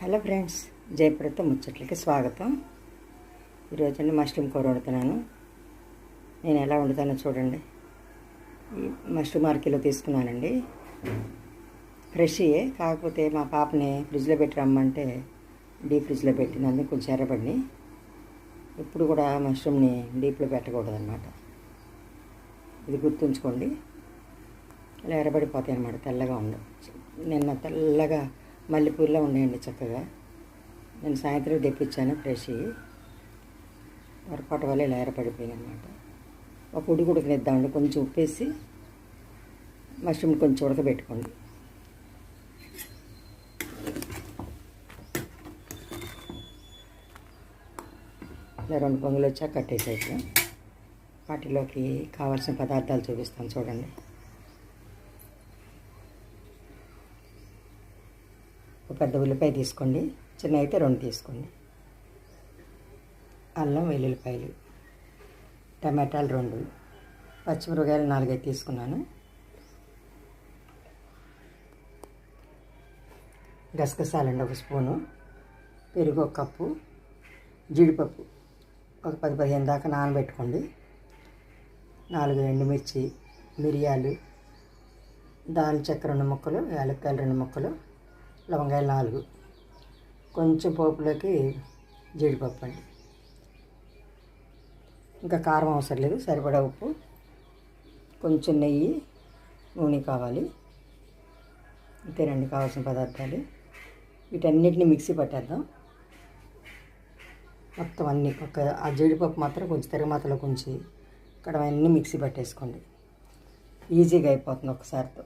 Hello friends జయప్రత ముచ్చట్లకి స్వాగతం. ఈరోజు అండి మష్రూమ్ కూర వండుతున్నాను. నేను ఎలా వండుతానో చూడండి. ఈ మష్రూమ్ మార్కెట్లో కిలో తీసుకున్నానండి. ఫ్రెష్యే కాకపోతే మా పాపని ఫ్రిడ్జ్లో పెట్టి రమ్మంటే డీప్ ఫ్రిడ్జ్లో పెట్టినందుకు కొంచెం ఎర్రబడి ఇప్పుడు కూడా మష్రూమ్ని డీప్లో పెట్టకూడదు అనమాట ఇది గుర్తుంచుకోండి. ఇలా ఎర్రబడిపోతాయి అనమాట తెల్లగా ఉండవు. నిన్న తెల్లగా మల్లెపూల్లో ఉన్నాయండి చక్కగా. నేను సాయంత్రం తెప్పించాను ఫ్రెష్. పొరపాటు వల్ల ఇలా ఎర్రపడిపోయింది అనమాట ఒక ఉడికి ఉడకనిద్దామండి కొంచెం ఉప్పేసి మష్రూమ్ కొంచెం ఉడకబెట్టుకోండి. ఇలా రెండు పొంగులు వచ్చాక కట్టేసేట్లా వాటిలోకి కావాల్సిన పదార్థాలు చూపిస్తాను చూడండి. ఒక పెద్ద ఉల్లిపాయ తీసుకోండి. చిన్న అయితే రెండు తీసుకోండి. అల్లం వెల్లుల్లిపాయలు టమాటాలు రెండు పచ్చిమిరపకాయలు నాలుగైదు తీసుకున్నాను. గసగసాలండి ఒక స్పూను పెరుగు ఒక కప్పు జీడిపప్పు ఒక పది పదిహేను దాకా నానబెట్టుకోండి. నాలుగు ఎండుమిర్చి మిరియాలు దాని చెక్క రెండు ముక్కలు యాలక్కాయలు రెండు ముక్కలు లవంగాయలు నాలుగు. కొంచెం పోపులోకి జీడిపప్పు అండి. ఇంకా కారం అవసరం లేదు సరిపడా ఉప్పు. కొంచెం నెయ్యి నూనె కావాలి. ఇంతేనండి కావాల్సిన పదార్థాలు. వీటన్నిటిని మిక్సీ పట్టేద్దాం. మొత్తం అన్ని ఒక ఆ జీడిపప్పు మాత్రం కొంచెం తిరగమాతలో కొంచెం ఇక్కడ అన్నీ మిక్సీ పట్టేసుకోండి. ఈజీగా అయిపోతుంది ఒకసారితో.